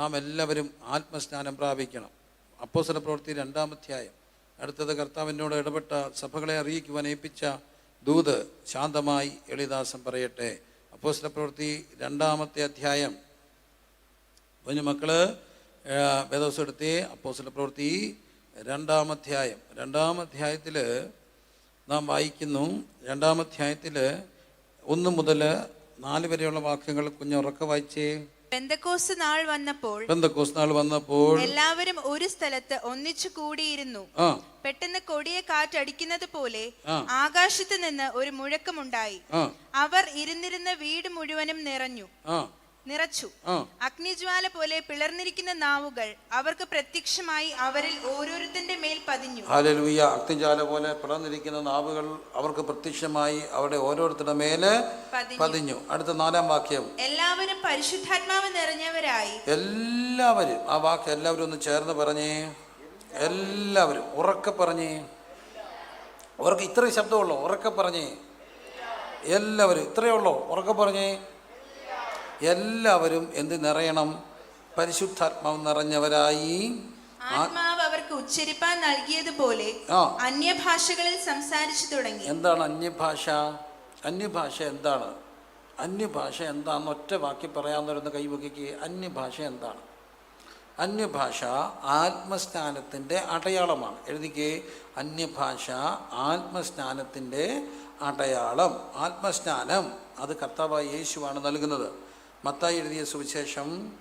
നാം എല്ലാവരും ആത്മസ്നാനം പ്രാപിക്കണം. അപ്പോസല പ്രവൃത്തി രണ്ടാമധ്യായം അടുത്തത് കർത്താവിനോട് ഇടപെട്ട സഭകളെ അറിയിക്കുവാൻ ഏൽപ്പിച്ച ദൂത് ശാന്തമായി എളിദാസം പറയട്ടെ. അപ്പോസല പ്രവൃത്തി രണ്ടാമത്തെ അധ്യായം. കുഞ്ഞു മക്കൾ വേദോസം എടുത്തി. അപ്പോസല പ്രവൃത്തി രണ്ടാമധ്യായം രണ്ടാമധ്യായത്തിൽ നാം വായിക്കുന്നു. രണ്ടാമധ്യായത്തിൽ ഒന്ന് മുതൽ നാല് വരെയുള്ള വാക്യങ്ങൾ കുഞ്ഞുറക്ക വായിച്ചേ. നാൾ വന്നപ്പോൾ പെന്തക്കോസ് നാൾ വന്നപ്പോൾ എല്ലാവരും ഒരു സ്ഥലത്ത് ഒന്നിച്ചു കൂടിയിരുന്നു. പെട്ടെന്ന് കൊടിയ കാറ്റടിക്കുന്നത് പോലെ. ആകാശത്ത് നിന്ന് ഒരു മുഴക്കമുണ്ടായി. അവർ ഇരുന്നിരുന്ന വീട് മുഴുവനും നിറഞ്ഞു. നിറച്ചു. അഗ്നിജ്വാല പോലെ പിളർന്നിരിക്കുന്ന നാവുകൾ അവർക്ക് പ്രത്യക്ഷമായി അവരിൽ ഓരോരുത്തന്റെ മേൽ പതിഞ്ഞു. ഹാലലൂയ അഗ്നിജ്വാല പോലെ പിളർന്നിരിക്കുന്ന നാവുകൾ അവർക്ക് പ്രത്യക്ഷമായി അവരുടെ ഓരോരുത്തരുടെ മേൽ പതിഞ്ഞു. അടുത്ത നാലാം വാക്യം. എല്ലാവരും പരിശുദ്ധാത്മാവ് നിറഞ്ഞവരായി. എല്ലാവരും. ആ വാക്ക് എല്ലാവരും ഒന്ന് ചേർന്ന് പറഞ്ഞേ. എല്ലാവരും. ഉറക്കെ പറഞ്ഞേ. അവർക്ക് ഇത്രയും ശബ്ദമുള്ളൂ? ഉറക്കെ പറഞ്ഞേ. എല്ലാവരും. ഇത്രയേ ഉള്ളൂ? ഉറക്കെ പറഞ്ഞേ. എല്ലാവരും എന്ത് നിറയണം? പരിശുദ്ധാത്മാവ് നിറഞ്ഞവരായി. ആത്മാവ് അവർക്ക് ഉച്ചരിപ്പാൻ നൽകിയതുപോലെ അന്യഭാഷകളിൽ സംസാരിച്ചു തുടങ്ങി. എന്താണ് അന്യഭാഷ? അന്യഭാഷ എന്താണ്? അന്യഭാഷ എന്താണെന്ന് ഒറ്റ വാക്കി പറയാമെന്നൊരുന്ന് കൈവയ്ക്ക് അന്യഭാഷ എന്താണ്? അന്യഭാഷ ആത്മസ്നാനത്തിന്റെ അടയാളമാണ്. എഴുതിക്കേ. അന്യഭാഷ ആത്മസ്നാനത്തിന്റെ അടയാളം. ആത്മസ്നാനം അത് കർത്താവായ യേശുവാണ് നൽകുന്നത്. മത്തായി എഴുതിയ സുവിശേഷം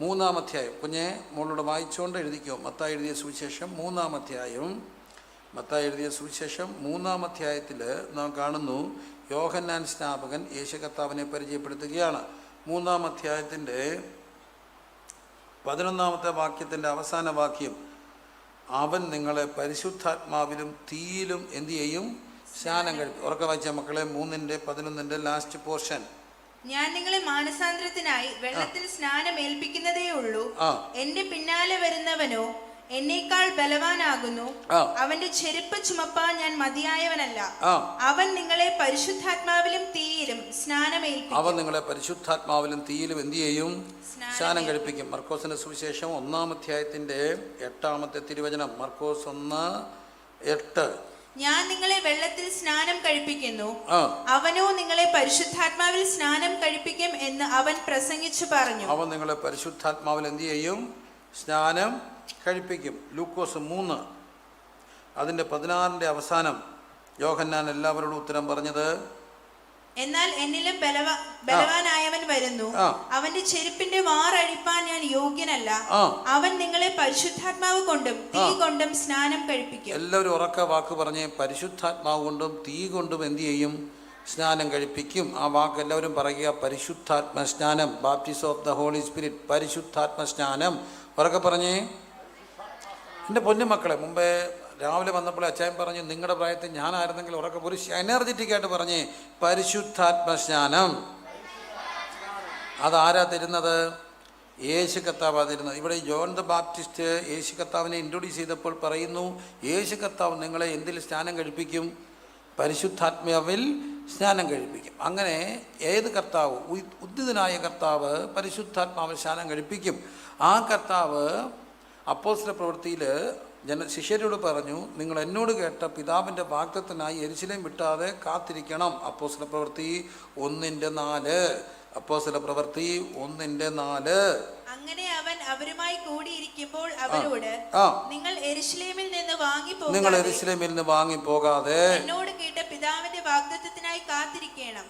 മൂന്നാം അധ്യായം. കുഞ്ഞെ മോളോട് വായിച്ചുകൊണ്ട് എഴുതിക്കോ. മത്തായി എഴുതിയ സുവിശേഷം മൂന്നാം അധ്യായം. മത്തായി എഴുതിയ സുവിശേഷം മൂന്നാം അധ്യായത്തിൽ നാം കാണുന്നു യോഹന്നാൻ സ്നാപകൻ യേശു കർത്താവിനെ പരിചയപ്പെടുത്തുകയാണ്. മൂന്നാം അധ്യായത്തിന്റെ പതിനൊന്നാമത്തെ വാക്യത്തിന്റെ അവസാന വാക്യം അവൻ നിങ്ങളെ പരിശുദ്ധാത്മാവിലും തീയിലും എന്തു ചെയ്യും? സ്നാനം കഴിക്കും. ഉറക്കം വായിച്ച മക്കളെ മൂന്നിന്റെ പതിനൊന്നിന്റെ ലാസ്റ്റ് പോർഷൻ ഞാൻ നിങ്ങളെ മാനസാന്തരത്തിനായി വെള്ളത്തിൽ സ്നാനം ഏൽപ്പിക്കുന്നതേ ഉള്ളൂ എന്റെ പിന്നാലെ വരുന്നവനോ എന്നേക്കാൾ ബലവാനാകുന്നു. അവന്റെ ചെരുപ്പ് ചുമപ്പാൻ ഞാൻ മതിയായവനല്ല. അവൻ നിങ്ങളെ പരിശുദ്ധാത്മാവിലും തീയിലും സ്നാനമേൽപ്പിക്കും. അവൻ നിങ്ങളെ പരിശുദ്ധാത്മാവിലും തീയിലും എന്തു ചെയ്യും? സ്നാനം കഴിപ്പിക്കും. മർക്കോസിന്റെ സുവിശേഷം ഒന്നാം അധ്യായത്തിന്റെ എട്ടാമത്തെ തിരുവചനം. മർക്കോസ് ഒന്ന് എട്ട്. ഞാൻ നിങ്ങളെ വെള്ളത്തിൽ സ്നാനം കഴിപ്പിക്കുന്നു. അവനോ നിങ്ങളെ പരിശുദ്ധാത്മാവിൽ സ്നാനം കഴിപ്പിക്കും എന്ന് അവൻ പ്രസംഗിച്ചു പറഞ്ഞു. അവൻ നിങ്ങളെ പരിശുദ്ധാത്മാവിൽ എന്ത് ചെയ്യും? സ്നാനം കഴിപ്പിക്കും. ലൂക്കോസ് മൂന്ന്. അതിന്റെ പതിനാറിന്റെ അവസാനം യോഹന്നാൻ എല്ലാവരോടും ഉത്തരം പറഞ്ഞത് എന്നാൽ എന്നിലും ബലവ ബലവാനായവൻ വരുന്നു. അവന്റെ ചെരുപ്പിന്റെ വാറഴിപ്പാൻ ഞാൻ യോഗ്യനല്ല. അവൻ നിങ്ങളെ പരിശുദ്ധാത്മാവ് കൊണ്ടും തീ കൊണ്ടും സ്നാനം കഴിപ്പിക്കും. എല്ലാവരും ഉറക്ക വാക്ക് പറഞ്ഞ് പരിശുദ്ധാത്മാവ് കൊണ്ടും തീ കൊണ്ടും എന്തു ചെയ്യും? സ്നാനം കഴിപ്പിക്കും. ആ വാക്ക് എല്ലാവരും പറയുക പരിശുദ്ധാത്മ സ്നാനം. Baptism of the holy spirit പരിശുദ്ധാത്മ സ്നാനം. ഉറക്കെ പറഞ്ഞേ. എന്റെ പൊന്നുമക്കളെ മുമ്പേ രാവിലെ വന്നപ്പോൾ അച്ചായൻ പറഞ്ഞു നിങ്ങളുടെ പ്രായത്തിൽ ഞാനായിരുന്നെങ്കിൽ ഉറക്കെ ഒരു എനർജറ്റിക് ആയിട്ട് പറഞ്ഞേ പരിശുദ്ധാത്മ സ്നാനം അതാരാ തരുന്നത് യേശു കത്താവ് തരുന്നത് ഇവിടെ ജോൺ ദ ബാപ്റ്റിസ്റ്റ് യേശു കർത്താവിനെ ഇൻട്രൊഡ്യൂസ് ചെയ്തപ്പോൾ പറയുന്നു യേശു കർത്താവ് നിങ്ങളെ എന്തിൽ സ്നാനം കഴിപ്പിക്കും? പരിശുദ്ധാത്മാവിൽ സ്നാനം കഴിപ്പിക്കും. അങ്ങനെ ഏത് കർത്താവ്? ഉദ്ധിതനായ കർത്താവ് പരിശുദ്ധാത്മാവിൽ സ്നാനം കഴിപ്പിക്കും. ആ കർത്താവ് അപ്പോസ്തല പ്രവൃത്തിയിൽ ജന ശിഷ്യരോട് പറഞ്ഞു നിങ്ങൾ എന്നോട് കേട്ട പിതാവിന്റെ വാഗ്ദത്തിനായി എരിശിലേം വിട്ടാതെ കാത്തിരിക്കണം. അപ്പോസ്തല പ്രവൃത്തി ഒന്നിന്റെ നാല്. അപ്പോസ്തല പ്രവൃത്തി ഒന്നിന്റെ നാല്. അങ്ങനെ അവൻ അവരുമായി കൂടിയിരിക്കുമ്പോൾ അവരോട് നിങ്ങൾ എരിശിലേമിൽ നിന്ന് വാങ്ങി നിങ്ങൾ പോകാതെ എരിശിലേമിൽ നിന്ന് വാങ്ങി പോകാതെ എന്നോട് കേട്ട പിതാവിന്റെ വാഗ്ദത്തത്തിനായി കാത്തിരിക്കണം.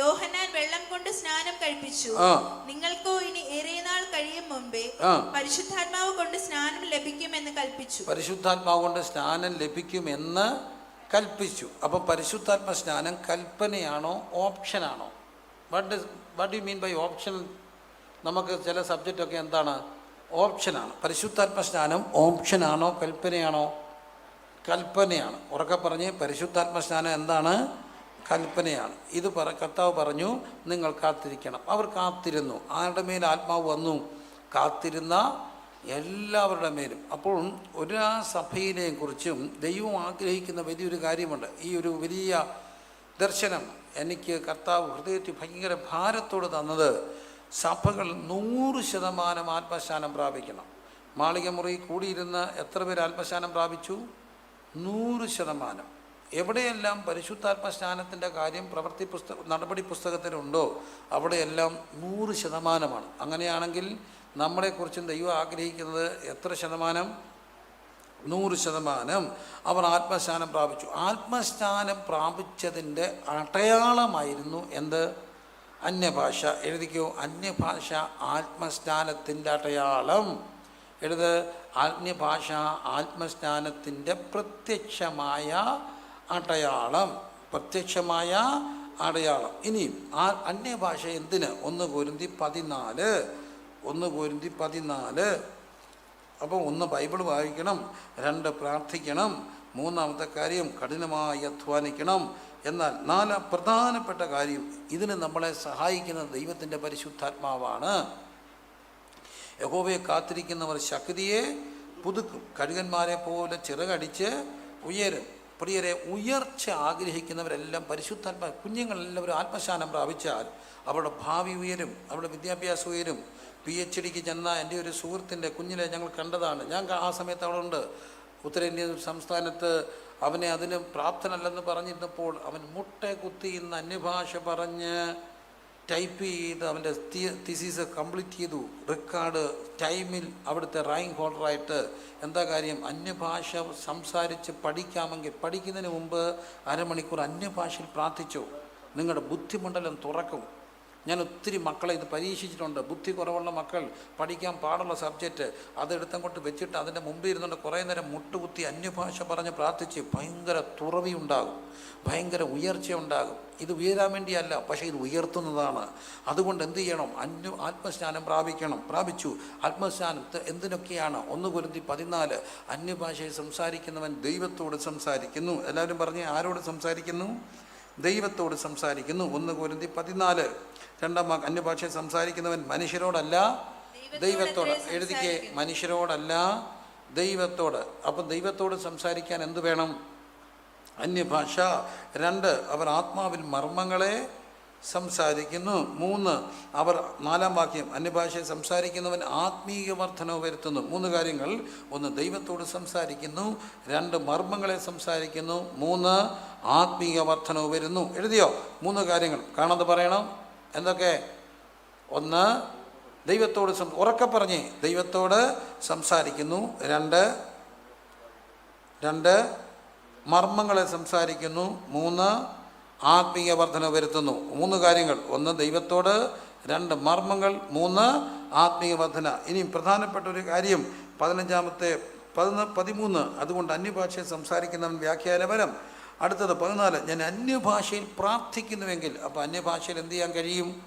യോഹനാൻ വെള്ളം കൊണ്ട് സ്നാനം കഴിപ്പിച്ചു. നിങ്ങൾക്കോ ഇനി ഏറെ നാൾ കഴിയും മുമ്പേ പരിശുദ്ധാത്മാവ് കൊണ്ട് സ്നാനം ലഭിക്കുമെന്ന് കൽപ്പിച്ചു. പരിശുദ്ധാത്മാവ് കൊണ്ട് സ്നാനം ലഭിക്കുമെന്ന് കൽപ്പിച്ചു. അപ്പോൾ പരിശുദ്ധാത്മ സ്നാനം കൽപ്പനയാണോ ഓപ്ഷനാണോ? What what you mean by option നമുക്ക് ചില സബ്ജക്റ്റൊക്കെ എന്താണ്? ഓപ്ഷനാണ്. പരിശുദ്ധാത്മ സ്നാനം ഓപ്ഷനാണോ കൽപ്പനയാണോ? കൽപ്പനയാണ്. ഉറക്കെ പറഞ്ഞ് പരിശുദ്ധാത്മ സ്നാനം എന്താണ്? കൽപ്പനയാണ്. ഇത് പറ കർത്താവ് പറഞ്ഞു നിങ്ങൾ കാത്തിരിക്കണം. അവർ കാത്തിരുന്നു. ആരുടെ മേൽ ആത്മാവ് വന്നു? കാത്തിരുന്ന എല്ലാവരുടെ മേലും. അപ്പോൾ ഒരു സഭയിനെയും കുറിച്ചും ദൈവം ആഗ്രഹിക്കുന്ന വലിയൊരു കാര്യമുണ്ട്. ഈ ഒരു വലിയ ദർശനം എനിക്ക് കർത്താവ് ഹൃദയത്തിൽ ഭയങ്കര ഭാരത്തോട് തന്നത് സഭകൾ നൂറ് ശതമാനം ആത്മശാനം പ്രാപിക്കണം. മാളികമുറി കൂടിയിരുന്ന് എത്ര പേര് ആത്മശാനം പ്രാപിച്ചു? നൂറ് ശതമാനം. എവിടെയെല്ലാം പരിശുദ്ധാത്മ സ്നാനത്തിന്റെ കാര്യം പ്രവൃത്തി പുസ്തക നടപടി പുസ്തകത്തിലുണ്ടോ അവിടെയെല്ലാം നൂറ് ശതമാനമാണ്. അങ്ങനെയാണെങ്കിൽ നമ്മളെക്കുറിച്ചും ദൈവം ആഗ്രഹിക്കുന്നത് എത്ര ശതമാനം? നൂറ് ശതമാനം. അവർ ആത്മസ്നാനം പ്രാപിച്ചു. ആത്മസ്നാനം പ്രാപിച്ചതിന്റെ അടയാളമായിരുന്നു എന്ത്? അന്യഭാഷ. എഴുതിക്കോ അന്യഭാഷ ആത്മസ്നാനത്തിന്റെ അടയാളം. എഴുത്. ആത്മീയഭാഷ ആത്മസ്നാനത്തിന്റെ പ്രത്യക്ഷമായ അടയാളം. പ്രത്യക്ഷമായ അടയാളം. ഇനിയും ആ അന്യഭാഷ എന്തിന്? ഒന്ന് പൊരുന്തി പതിനാല്. ഒന്ന് പൊരുന്തി പതിനാല്. അപ്പോൾ ഒന്ന് ബൈബിൾ വായിക്കണം രണ്ട് പ്രാർത്ഥിക്കണം മൂന്നാമത്തെ കാര്യം കഠിനമായി അധ്വാനിക്കണം. എന്നാൽ നാല് പ്രധാനപ്പെട്ട കാര്യം ഇതിന് നമ്മളെ സഹായിക്കുന്ന ദൈവത്തിന്റെ പരിശുദ്ധാത്മാവാണ്. യഹോവയെ കാത്തിരിക്കുന്നവർ ശക്തിയെ പുതുക്കും. കഴുകന്മാരെ പോലെ ചിറകടിച്ച് ഉയരും. പ്രിയരെ ഉയർച്ച ആഗ്രഹിക്കുന്നവരെല്ലാം പരിശുദ്ധാത്മ കുഞ്ഞുങ്ങളെല്ലാവരും ആത്മശാനം പ്രാപിച്ചാൽ അവരുടെ ഭാവി ഉയരും അവരുടെ വിദ്യാഭ്യാസം ഉയരും. പി എച്ച് ഡിക്ക് ചെന്ന എന്റെ ഒരു സുഹൃത്തിന്റെ കുഞ്ഞിനെ ഞങ്ങൾ കണ്ടതാണ്. ഞാൻ ആ സമയത്ത് അവിടെ ഉണ്ട് ഉത്തരേന്ത്യൻ സംസ്ഥാനത്ത് അവനെ അതിന് പ്രാപ്തനല്ലെന്ന് പറഞ്ഞിരുന്നപ്പോൾ അവൻ മുട്ട കുത്തി ഇന്ന് അന്യഭാഷ പറഞ്ഞ് ടൈപ്പ് ചെയ്ത് അവന്റെ തിസീസ് കംപ്ലീറ്റ് ചെയ്തു. റെക്കോർഡ് ടൈമിൽ അവിടുത്തെ റാങ്ക് ഹോൾഡറായിട്ട് എന്താ കാര്യം? അന്യഭാഷ സംസാരിച്ച് പഠിക്കാമെങ്കിൽ പഠിക്കുന്നതിന് മുമ്പ് അരമണിക്കൂർ അന്യഭാഷയിൽ പ്രാർത്ഥിച്ചു. നിങ്ങളുടെ ബുദ്ധിമണ്ഡലം തുറക്കും. ഞാൻ ഒത്തിരി മക്കളെ ഇത് പരീക്ഷിച്ചിട്ടുണ്ട്. ബുദ്ധി കുറവുള്ള മക്കൾ പഠിക്കാൻ പാടുള്ള സബ്ജക്റ്റ് അതെടുത്തം കൊണ്ട് വെച്ചിട്ട് അതിന്റെ മുമ്പിൽ ഇരുന്നുകൊണ്ട് കുറേ നേരം മുട്ടുകുത്തി അന്യഭാഷ പറഞ്ഞ് പ്രാർത്ഥിച്ച് ഭയങ്കര തുറവി ഉണ്ടാകും ഭയങ്കര ഉയർച്ച ഉണ്ടാകും ഇത് ഉയരാൻ വേണ്ടിയല്ല പക്ഷേ ഇത് ഉയർത്തുന്നതാണ്. അതുകൊണ്ട് എന്ത് ചെയ്യണം? അന്യ ആത്മസ്നാനം പ്രാപിക്കണം. പ്രാപിച്ചു. ആത്മസ്നാനം എന്തിനൊക്കെയാണ്? ഒന്ന് പൊരുത്തി പതിനാല്. അന്യഭാഷയിൽ സംസാരിക്കുന്നവൻ ദൈവത്തോട് സംസാരിക്കുന്നു. എല്ലാവരും പറഞ്ഞ് ആരോട് സംസാരിക്കുന്നു? ദൈവത്തോട് സംസാരിക്കുന്നു. ഒന്ന് കുരുന്തി പതിനാല്. രണ്ടാം വാക്ക് അന്യഭാഷയിൽ സംസാരിക്കുന്നവൻ മനുഷ്യരോടല്ല ദൈവത്തോട് എഴുതിക്കെ മനുഷ്യരോടല്ല ദൈവത്തോട്. അപ്പം ദൈവത്തോട് സംസാരിക്കാൻ എന്ത് വേണം? അന്യഭാഷ. രണ്ട് അവർ ആത്മാവിൽ മർമ്മങ്ങളെ സംസാരിക്കുന്നു. മൂന്ന് അവർ നാലാം വാക്യം അന്യഭാഷയെ സംസാരിക്കുന്നവൻ ആത്മീയ വർധനവ് വരുത്തുന്നു. മൂന്ന് കാര്യങ്ങൾ. ഒന്ന് ദൈവത്തോട് സംസാരിക്കുന്നു. രണ്ട് മർമ്മങ്ങളെ സംസാരിക്കുന്നു. മൂന്ന് ആത്മീയ വർധനവ് വരുന്നു. എഴുതിയോ? മൂന്ന് കാര്യങ്ങൾ. കാണാതെ പറയണം. എന്തൊക്കെ? ഒന്ന് ദൈവത്തോട് സം ഉറക്കെ പറഞ്ഞേ ദൈവത്തോട് സംസാരിക്കുന്നു. രണ്ട് രണ്ട് മർമ്മങ്ങളെ സംസാരിക്കുന്നു. മൂന്ന് ആത്മീയ വർധന വരുത്തുന്നു. മൂന്ന് കാര്യങ്ങൾ. ഒന്ന് ദൈവത്തോട്. രണ്ട് മർമ്മങ്ങൾ. മൂന്ന് ആത്മീയ വർധന ഇനിയും പ്രധാനപ്പെട്ട ഒരു കാര്യം. പതിനഞ്ചാമത്തെ പതിന പതിമൂന്ന്. അതുകൊണ്ട് അന്യഭാഷയിൽ സംസാരിക്കുന്നവൻ വ്യാഖ്യാനപരം. അടുത്തത് പതിനാല്. ഞാൻ അന്യഭാഷയിൽ പ്രാർത്ഥിക്കുന്നുവെങ്കിൽ അപ്പോൾ അന്യഭാഷയിൽ എന്ത് ചെയ്യാൻ കഴിയും?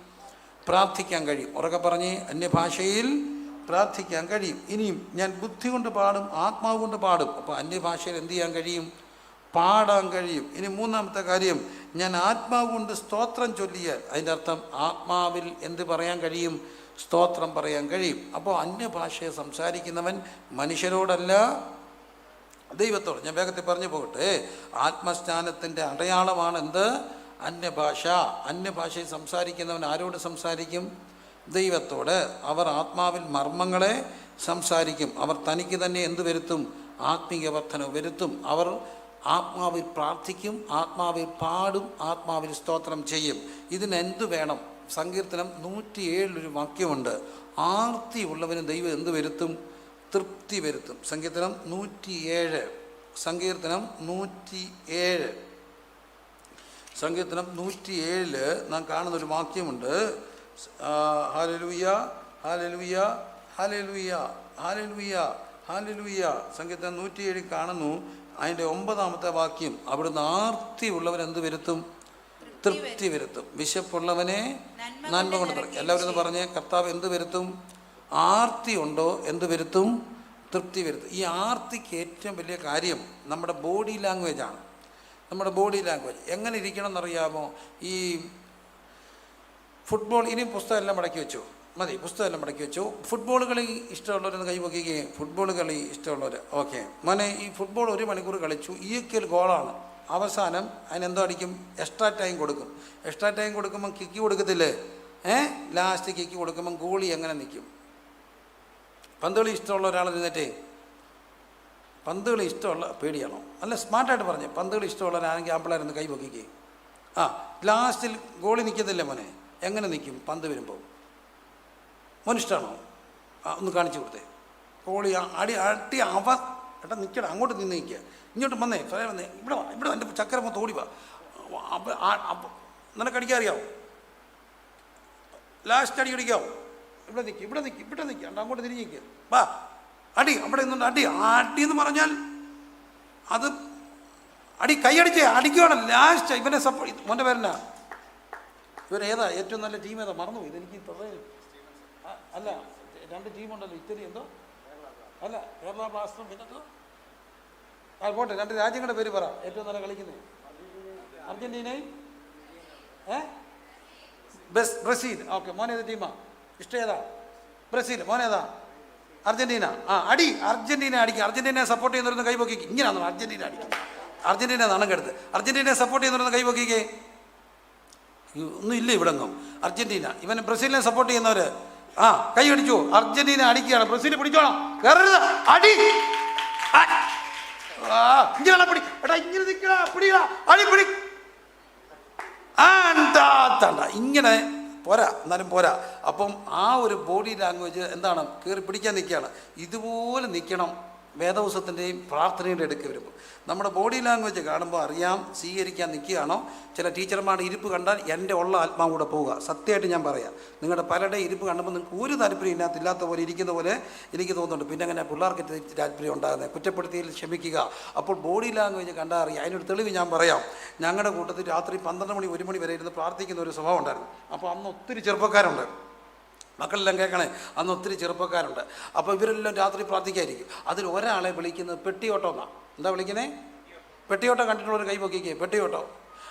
പ്രാർത്ഥിക്കാൻ കഴിയും. ഉറക്കെ പറഞ്ഞ് അന്യഭാഷയിൽ പ്രാർത്ഥിക്കാൻ കഴിയും. ഇനിയും ഞാൻ ബുദ്ധി കൊണ്ട് പാടും ആത്മാവ് കൊണ്ട് പാടും. അപ്പോൾ അന്യഭാഷയിൽ എന്ത് ചെയ്യാൻ കഴിയും? പാടാൻ കഴിയും. ഇനി മൂന്നാമത്തെ കാര്യം. ഞാൻ ആത്മാവ് കൊണ്ട് സ്തോത്രം ചൊല്ലിയ അതിന്റെ അർത്ഥം ആത്മാവിൽ എന്ത് പറയാൻ കഴിയും? സ്തോത്രം പറയാൻ കഴിയും. അപ്പോൾ അന്യഭാഷയെ സംസാരിക്കുന്നവൻ മനുഷ്യരോടല്ല ദൈവത്തോട്. ഞാൻ വേഗത്തിൽ പറഞ്ഞു പോകട്ടെ. ആത്മസ്നാനത്തിന്റെ അടയാളമാണ് എന്ത് അന്യഭാഷ. അന്യഭാഷയിൽ സംസാരിക്കുന്നവൻ ആരോട് സംസാരിക്കും? ദൈവത്തോട്. അവർ ആത്മാവിൽ മർമ്മങ്ങളെ സംസാരിക്കും. അവർ തനിക്ക് തന്നെ എന്ത് വരുത്തും? ആത്മീയ വർധന വരുത്തും. അവർ ആത്മാവിൽ പ്രാർത്ഥിക്കും ആത്മാവിൽ പാടും ആത്മാവിൽ സ്തോത്രം ചെയ്യും. ഇതിനെന്ത് വേണം? സങ്കീർത്തനം നൂറ്റിയേഴിലൊരു വാക്യമുണ്ട്. ആർത്തി ഉള്ളവന് ദൈവം എന്ത് വരുത്തും? തൃപ്തി വരുത്തും. സങ്കീർത്തനം നൂറ്റിയേഴ്. സങ്കീർത്തനം നൂറ്റി ഏഴ് സങ്കീർത്തനം നൂറ്റിയേഴിൽ നാം കാണുന്ന ഒരു വാക്യമുണ്ട് ഹാലലുയ്യ ഹാലലുയ്യ ഹാലലുയ്യ ഹാലലുയ്യ ഹാലലുയ്യ സങ്കീർത്തനം നൂറ്റിയേഴിൽ കാണുന്നു. അതിന്റെ ഒമ്പതാമത്തെ വാക്യം അവിടുന്ന് ആർത്തി ഉള്ളവൻ എന്ത് വരുത്തും? തൃപ്തി വരുത്തും. വിശപ്പുള്ളവനെ നന്മ കൊണ്ട് നിറയ്ക്കും. എല്ലാവരും പറഞ്ഞ് കർത്താവ് എന്ത് വരുത്തും? ആർത്തി ഉണ്ടോ എന്ത് വരുത്തും? തൃപ്തി വരുത്തും. ഈ ആർത്തിക്ക് ഏറ്റവും വലിയ കാര്യം നമ്മുടെ ബോഡി ലാംഗ്വേജ് ആണ്. നമ്മുടെ ബോഡി ലാംഗ്വേജ്. എങ്ങനെ ഇരിക്കണം എന്നറിയാമോ ഈ ഫുട്ബോൾ ഇനി പുസ്തകം എല്ലാം മടക്കി വെച്ചു? മതി പുസ്തകം എല്ലാം മടക്കി വെച്ചു. ഫുട്ബോൾ കളി ഇഷ്ടമുള്ളവരെന്ന് പൊക്കിക്കേ. ഫുട്ബോൾ കളി ഇഷ്ടമുള്ളവർ ഓക്കെ. മോനെ ഈ ഫുട്ബോൾ ഒരു മണിക്കൂർ കളിച്ചു. ഈക്വൽ ഗോളാണ് അവസാനം അതിനെന്തോ അടിക്കും? എക്സ്ട്രാ ടൈം കൊടുക്കും. എക്സ്ട്രാ ടൈം കൊടുക്കുമ്പം കിക്ക് കൊടുക്കത്തില്ലേ? ഏ? ലാസ്റ്റ് കിക്ക് കൊടുക്കുമ്പം ഗോളി എങ്ങനെ നിൽക്കും പന്തുകളി ഇഷ്ടമുള്ള ഒരാൾ നിന്നിട്ടേ പന്തുകളി ഇഷ്ടമുള്ള പേടിയാണോ? അല്ല സ്മാർട്ടായിട്ട് പറഞ്ഞു. പന്ത് കളി ഇഷ്ടമുള്ളവരാണെങ്കിൽ ആമ്പിളായിരുന്നു കൈ പൊക്കിക്കേ. ആ ലാസ്റ്റിൽ ഗോളി നിൽക്കത്തില്ലേ മോനെ? എങ്ങനെ നിൽക്കും പന്ത് വരുമ്പോൾ ആ ഒന്ന് കാണിച്ചു കൊടുത്തേ. കോളി അടി അടി അവ ഏട്ടാ നിൽക്കടാ അങ്ങോട്ട് നിന്ന് നിൽക്കുക ഇങ്ങോട്ട് വന്നേ സ്വയം വന്നേ. ഇവിടെ ഇവിടെ എന്റെ ചക്കര മൊത്തം ഓടി വാ. അറിയാവോ? ലാസ്റ്റ് അടി അടിക്കാവോ? ഇവിടെ നിൽക്കുക ഇവിടെ നിൽക്കുക ഇവിടെ നിൽക്കുക അണ്ട അങ്ങോട്ട് തിരിഞ്ഞ് നിൽക്കുക വാ അടി അവിടെ നിന്നുണ്ട് അടി. അടി എന്ന് പറഞ്ഞാൽ അത് അടി കൈയടിച്ചേ അടിക്കുവാണ്. ലാസ്റ്റ് ഇവനെ സപ്പോർട്ട് മോന്റെ പേരെന്നാ? ഇവരേതാ? ഏറ്റവും നല്ല ടീം ഏതാ? മറന്നു ഇതെനിക്ക് അ- അല്ല രണ്ട് ടീമുണ്ടല്ലോ. ഇത്തിരി എന്തോ? അല്ല കേരള ബ്ലാസ്റ്ററും പിന്നെന്തോ ആ പോട്ടെ രണ്ട് രാജ്യങ്ങളുടെ പേര് പറ. ഏറ്റവും നല്ല കളിക്കുന്നത് അർജന്റീനയും? ഏ? ബസ് ബ്രസീൽ. ഓക്കെ മോനേത് ടീമാ? ഇഷ്ടം ഏതാ? ബ്രസീൽ. മോനേതാ അർജന്റീന. ആ അടി അർജന്റീന അടിക്കും. അർജന്റീനയെ സപ്പോർട്ട് ചെയ്യുന്നവരുന്ന് കൈ പൊക്കി ഇങ്ങനെയാണോ അർജന്റീന അടിക്കും. അർജന്റീന നാണം കെടുത്ത്. അർജന്റീനയെ സപ്പോർട്ട് ചെയ്യുന്നവരുന്ന് കൈ പൊക്കിക്കേ. ഒന്നും ഇല്ല ഇവിടെ ഒന്നും അർജന്റീന. ഇവൻ ബ്രസീലിനെ സപ്പോർട്ട് ചെയ്യുന്നവര് ആ കൈ അടിച്ചു അർജന്റീന അടിക്കുകയാണ്. ബ്രസീൽ പിടിച്ചോണം കയറരുത് അടി. ഇങ്ങനെ അടി പിടി. ഇങ്ങനെ പോരാ എന്നാലും പോരാ. അപ്പം ആ ഒരു ബോഡി ലാംഗ്വേജ് എന്താണ്? കയറി പിടിക്കാൻ നിൽക്കുകയാണ്. ഇതുപോലെ നിൽക്കണം. വേദവസത്തിന്റെയും പ്രാർത്ഥനയുടെ അടുക്ക് വരുമ്പോൾ. നമ്മുടെ ബോഡി ലാംഗ്വേജ് കാണുമ്പോൾ അറിയാം സ്വീകരിക്കാൻ നിൽക്കുകയാണോ? ചില ടീച്ചർമാരുടെ ഇരിപ്പ് കണ്ടാൽ എന്റെ ഉള്ള ആത്മാവ് കൂടെ പോവുക. സത്യമായിട്ട് ഞാൻ പറയാം. നിങ്ങളുടെ പലരുടെ ഇരിപ്പ് കണ്ടുമ്പോൾ നിങ്ങൾക്ക് ഒരു താല്പര്യം ഇല്ലാത്ത ഇല്ലാത്ത പോലെ ഇരിക്കുന്ന പോലെ എനിക്ക് തോന്നുന്നുണ്ട്. പിന്നെ അങ്ങനെ പിള്ളേർക്ക് താല്പര്യം ഉണ്ടാകുന്നത്. കുറ്റപ്പെടുത്തിയിൽ ക്ഷമിക്കുക. അപ്പോൾ ബോഡി ലാംഗ്വേജ് കണ്ടാൽ അറിയാം. അതിനൊരു തെളിവ് ഞാൻ പറയാം. ഞങ്ങളുടെ കൂട്ടത്തിൽ രാത്രി പന്ത്രണ്ട് മണി ഒരു മണി വരെ ഇരുന്ന് പ്രാർത്ഥിക്കുന്ന ഒരു സ്വഭാവം ഉണ്ടായിരുന്നു. അപ്പോൾ അന്ന് ഒത്തിരി ചെറുപ്പക്കാരുണ്ട്. മക്കളെല്ലാം കേൾക്കണേ അന്ന് ഒത്തിരി ചെറുപ്പക്കാരുണ്ട്. അപ്പോൾ ഇവരെല്ലാം രാത്രി പ്രാർത്ഥിക്കായിരിക്കും. അതിൽ ഒരാളെ വിളിക്കുന്നത് പെട്ടിയോട്ടം എന്നാണ് എന്താ വിളിക്കുന്നത് പെട്ടിയോട്ടം കണ്ടിട്ടുള്ളവർ കൈ പൊക്കിക്കേ പെട്ടിയോട്ടോ.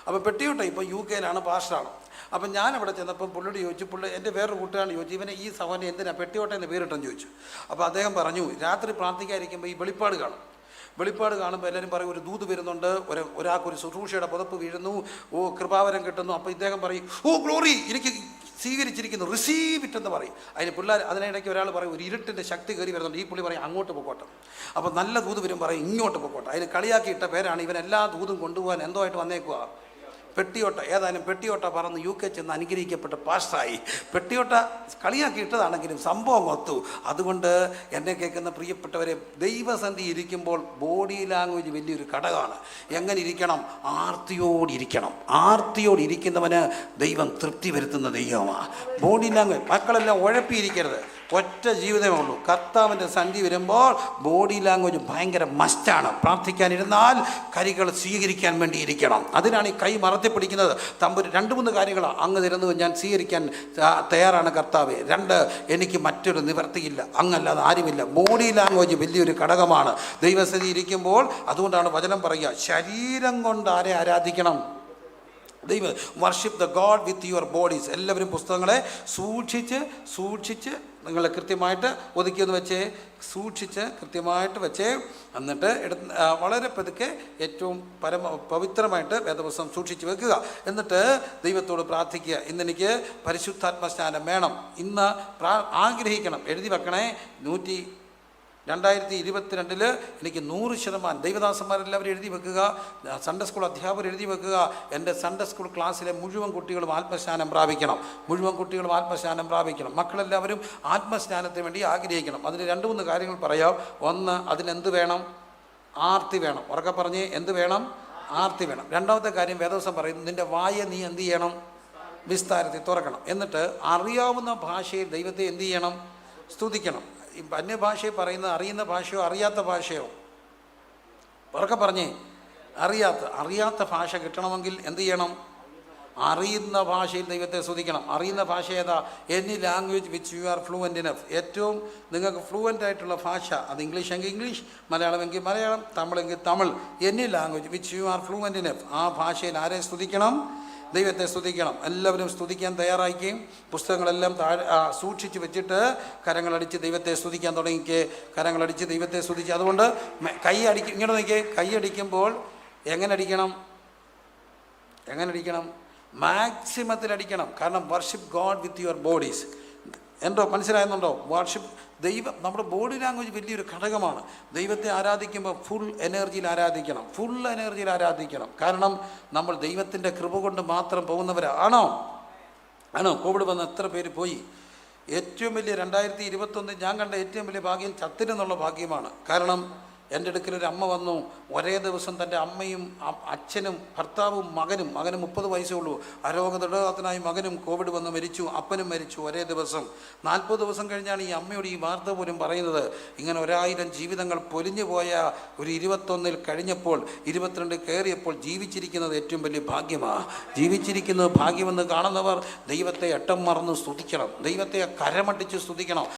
അപ്പോൾ പെട്ടിയോട്ടം ഇപ്പോൾ യു കെയിലാണ് പാസ്റ്ററാണ് അപ്പം ഞാൻ അവിടെ ചെന്നപ്പോൾ പുള്ളിയോട് ചോദിച്ചു പുള്ളി എന്റെ വേറൊരു കൂട്ടുകാരൻ ചോദിച്ചു ഇവനെ ഈ സഹോദരൻ എന്തിനാണ് പെട്ടിയോട്ടം എന്ന് പേരിട്ടെന്ന് ചോദിച്ചു. അപ്പോൾ അദ്ദേഹം പറഞ്ഞു രാത്രി പ്രാർത്ഥിക്കാതിരിക്കുമ്പോൾ ഈ വെളിപ്പാട് കാണും. വെളിപ്പാട് കാണുമ്പോൾ എല്ലാവരും പറയും ഒരു ദൂത് വരുന്നുണ്ട് ഒരു ഒരാൾക്കൊരു ശുശ്രൂഷയുടെ പുതപ്പ് വീഴുന്നു ഓ കൃപാവരം കിട്ടുന്നു. അപ്പോൾ ഇദ്ദേഹം പറയും ഓ ഗ്ലോറി എനിക്ക് സ്വീകരിച്ചിരിക്കുന്നു. റിസീവ് ഇറ്റ് എന്ന് പറയും. അതിന് പിള്ളേർ അതിനിടയ്ക്ക് ഒരാൾ പറയും ഒരു ഇരുട്ടിന്റെ ശക്തി കയറി വരുന്നുണ്ട്. ഈ പുള്ളി പറയും അങ്ങോട്ട് പൊക്കോട്ടെ. അപ്പോൾ നല്ല ദൂത് വരും പറയും ഇങ്ങോട്ട് പൊക്കോട്ടെ. അതിന് കളിയാക്കി ഇട്ട പേരാണ് ഇവൻ എല്ലാ ദൂതും കൊണ്ടുപോകാൻ എന്തോ ആയിട്ട് വന്നേക്കുക പെട്ടിയോട്ട ഏതായാലും പെട്ടിയോട്ട പറന്ന് യു കെ ചെന്ന് അനുഗ്രഹിക്കപ്പെട്ട പാസ്റ്റായി പെട്ടിയോട്ട കളിയാക്കി ഇട്ടതാണെങ്കിലും സംഭവം ഒത്തു. അതുകൊണ്ട് എന്നെ കേൾക്കുന്ന പ്രിയപ്പെട്ടവരെ ദൈവസന്ധി ഇരിക്കുമ്പോൾ ബോഡി ലാംഗ്വേജ് വലിയൊരു ഘടകമാണ്. എങ്ങനെ ഇരിക്കണം? ആർത്തിയോടിരിക്കണം ആർത്തിയോടിരിക്കുന്നവന് ദൈവം തൃപ്തി വരുത്തുന്ന ദൈവമാണ് ബോഡി ലാംഗ്വേജ് മക്കളെല്ലാം ഉഴപ്പിയിരിക്കരുത്. ഒറ്റ ജീവിതമേ ഉള്ളൂ. കർത്താവിന്റെ സന്ധി വരുമ്പോൾ ബോഡി ലാംഗ്വേജ് ഭയങ്കര മസ്റ്റാണ് പ്രാർത്ഥിക്കാനിരുന്നാൽ കരികൾ സ്വീകരിക്കാൻ വേണ്ടി ഇരിക്കണം അതിനാണ് ഈ കൈ മറത്തി പിടിക്കുന്നത്. തമ്പുരു രണ്ട് മൂന്ന് കാര്യങ്ങൾ അങ്ങ് തരുന്നത് ഞാൻ സ്വീകരിക്കാൻ തയ്യാറാണ് കർത്താവ്. രണ്ട് എനിക്ക് മറ്റൊരു നിവർത്തിയില്ല. അങ്ങല്ലാതെ ആരുമില്ല. ബോഡി ലാംഗ്വേജ് വലിയൊരു ഘടകമാണ്. ദൈവസ്ഥിതി ഇരിക്കുമ്പോൾ അതുകൊണ്ടാണ് വചനം പറയുക. ശരീരം കൊണ്ട് ആരെ ആരാധിക്കണം? ദൈവം. Worship the God with your bodies എല്ലാവരും പുസ്തകങ്ങളെ സൂക്ഷിച്ച് സൂക്ഷിച്ച് നിങ്ങൾ കൃത്യമായിട്ട് ഒതുക്കിയെന്ന് വെച്ചേ സൂക്ഷിച്ച് കൃത്യമായിട്ട് വെച്ചേ. എന്നിട്ട് എടുത്ത് വളരെ പതുക്കെ ഏറ്റവും പരമ പവിത്രമായിട്ട് വേദപുസ്തകം സൂക്ഷിച്ച് വെക്കുക. എന്നിട്ട് ദൈവത്തോട് പ്രാർത്ഥിക്കുക. ഇന്നെനിക്ക് പരിശുദ്ധാത്മ സ്നാനം വേണം. ഇന്ന് പ്രാ ആഗ്രഹിക്കണം. എഴുതി വെക്കണേ നൂറ്റി രണ്ടായിരത്തി ഇരുപത്തിരണ്ടിൽ എനിക്ക് നൂറ് ശതമാനം ദൈവദാസന്മാരെല്ലാവരും എഴുതി വെക്കുക സൺഡേ സ്കൂൾ അധ്യാപകർ എഴുതി വെക്കുക എന്റെ സൺഡേ സ്കൂൾ ക്ലാസ്സിലെ മുഴുവൻ കുട്ടികളും ആത്മസ്നാനം പ്രാപിക്കണം മുഴുവൻ കുട്ടികളും ആത്മസ്നാനം പ്രാപിക്കണം മക്കളെല്ലാവരും ആത്മസ്നാനത്തിന് വേണ്ടി ആഗ്രഹിക്കണം. അതിന് രണ്ട് മൂന്ന് കാര്യങ്ങൾ പറയാം. ഒന്ന് അതിനെന്ത് വേണം? ആർത്തി വേണം. ഉറക്കെ പറഞ്ഞ് എന്ത് വേണം? ആർത്തി വേണം. രണ്ടാമത്തെ കാര്യം വേദവസം പറയുന്നു നിന്റെ വായ നീ എന്ത് ചെയ്യണം? വിസ്താരത്തിൽ തുറക്കണം. എന്നിട്ട് അറിയാവുന്ന ഭാഷയിൽ ദൈവത്തെ എന്ത് ചെയ്യണം? സ്തുതിക്കണം. അന്യഭാഷയിൽ പറയുന്നത് അറിയുന്ന ഭാഷയോ അറിയാത്ത ഭാഷയോ? ഉറക്കെ പറഞ്ഞേ അറിയാത്ത അറിയാത്ത ഭാഷ കിട്ടണമെങ്കിൽ എന്ത് ചെയ്യണം? അറിയുന്ന ഭാഷയിൽ ദൈവത്തെ ശ്രദ്ധിക്കണം അറിയുന്ന ഭാഷ ഏതാ? Any language which you are fluent enough ഏറ്റവും നിങ്ങൾക്ക് ഫ്ലുവന്റ് ആയിട്ടുള്ള ഭാഷ അത് ഇംഗ്ലീഷ് എങ്കിൽ ഇംഗ്ലീഷ് മലയാളം എങ്കിൽ Malayalam തമിഴെങ്കിൽ Tamil. Any language which you are fluent enough ആ ഭാഷയിൽ ആരെ സ്തുതിക്കണം? ദൈവത്തെ സ്തുതിക്കണം. എല്ലാവരും സ്തുതിക്കാൻ തയ്യാറാക്കുകയും പുസ്തകങ്ങളെല്ലാം താഴെ സൂക്ഷിച്ച് വെച്ചിട്ട് കരങ്ങളടിച്ച് ദൈവത്തെ സ്തുതിക്കാൻ തുടങ്ങിക്കേ. കരങ്ങളടിച്ച് ദൈവത്തെ സ്തുതിച്ച്. അതുകൊണ്ട് കൈ അടിക്കും ഇങ്ങനെ നോക്കിയേ. കൈ അടിക്കുമ്പോൾ എങ്ങനെ അടിക്കണം? എങ്ങനെ അടിക്കണം? മാക്സിമത്തിൽ അടിക്കണം കാരണം worship God with your bodies എന്തോ മനസ്സിലായെന്നുണ്ടോ? വാർഷിപ്പ് ദൈവം നമ്മുടെ ബോഡി ലാംഗ്വേജ് വലിയൊരു ഘടകമാണ്. ദൈവത്തെ ആരാധിക്കുമ്പോൾ ഫുൾ എനർജിയിൽ ആരാധിക്കണം. ഫുൾ എനർജിയിൽ ആരാധിക്കണം. കാരണം നമ്മൾ ദൈവത്തിന്റെ കൃപ കൊണ്ട് മാത്രം പോകുന്നവരാണോ? ആണോ? കോവിഡ് വന്ന് എത്ര പേര് പോയി? ഏറ്റവും വലിയ രണ്ടായിരത്തി ഇരുപത്തൊന്നിൽ ഞാൻ കണ്ട ഏറ്റവും വലിയ ഭാഗ്യം ചത്തിരെന്നുള്ള ഭാഗ്യമാണ്. കാരണം എന്റെ അടുക്കൽ ഒരു അമ്മ വന്നു. ഒരേ ദിവസം തന്റെ അമ്മയും അച്ഛനും ഭർത്താവും മകനും മകന് മുപ്പത് വയസ്സേ ഉള്ളൂ. അരോഗദൃഢനായി മകനും കോവിഡ് വന്ന് മരിച്ചു അപ്പനും മരിച്ചു ഒരേ ദിവസം. നാൽപ്പത് ദിവസം കഴിഞ്ഞാണ് ഈ അമ്മയോട് ഈ വാർത്ത പോലും പറയുന്നത്. ഇങ്ങനെ ഒരായിരം ജീവിതങ്ങൾ പൊലിഞ്ഞു പോയ ഒരു ഇരുപത്തൊന്നിൽ കഴിഞ്ഞപ്പോൾ ഇരുപത്തിരണ്ട് കയറിയപ്പോൾ ജീവിച്ചിരിക്കുന്നത് ഏറ്റവും വലിയ ഭാഗ്യമാണ് ജീവിച്ചിരിക്കുന്നത് ഭാഗ്യമെന്ന് കാണുന്നവർ ദൈവത്തെ എട്ടം മറന്ന് സ്തുതിക്കണം. ദൈവത്തെ കരമട്ടിച്ച് സ്തുതിക്കണം.